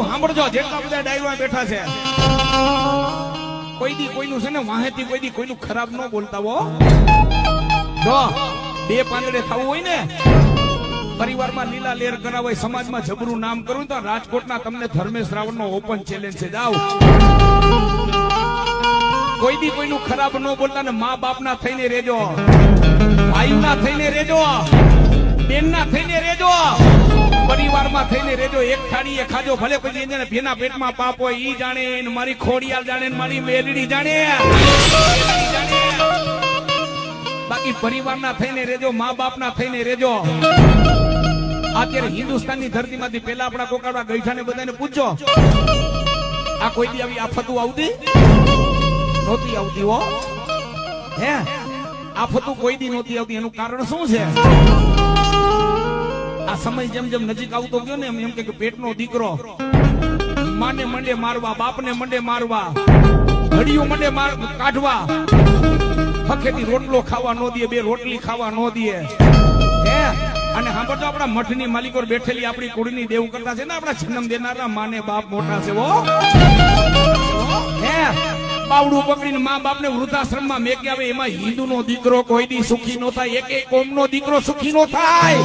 બધું સાંભળજો જેટલા બધા ડાયવા બેઠા છે. કોઈ દી કોઈનું છે ને વાહેતી કોઈ દી કોઈનું ખરાબ ન બોલતા હો. જો, બે પાંદડે થવું હોય ને, પરિવારમાં લીલા લેર કરાવાય, સમાજમાં જબરું નામ કરું તો રાજકોટના તમને ધર્મેશ રાવણ નો ઓપન ચેલેન્જ છે. જાઓ. કોઈ દી કોઈનું ખરાબ ન બોલતા ને મા બાપના થઈને રેજો ભાઈના થઈને રેજો બેનના થઈને રેજો પરિવારમાં થઈને રેજો એક થાળીએ ખાજો, ભલે પછી એને ભેના પેટમાં પાપ હોય, ઈ જાણે, ને મારી ખોડિયાલ જાણે મારી મેલડી જાણે. બાકી પરિવારના થઈને રેજો મા બાપના થઈને રેજો અત્યારે હિન્દુસ્તાનની ધરતીમાંથી પેલા આપણા કોકાડા ગઈઠાને બધાને પૂછજો, આ કોઈ દી આવી આફતું આવતી? નહોતી આવતી હો. હે? આફતું કોઈ દી નહોતી આવતી, એનું કારણ શું છે? આ સમય જેમ જેમ નજીક આવતો ગયો ને એમ એમ કે પેટનો દીકરો માને મંડે મારવા, બાપને મંડે મારવા ઘડિયું મંડે માર કાઢવા. ફખેથી રોટલો ખાવા નો દે, બે રોટલી ખાવા નો દે. હે? અને સાંભળજો આપણા મઠની માલિકો બેઠેલી આપણી કુળની દેવ કરતા છે ને આપણા જન્મ દેનારા માને બાપ મોટા છે હો હે? બાવડું પકડીને મા બાપને વૃદ્ધાશ્રમમાં મેં આવે એમાં હિન્દુનો દીકરો કોઈ દી સુખી નો થાય. એક એક સુખી નો દીકરો સુખી નો થાય.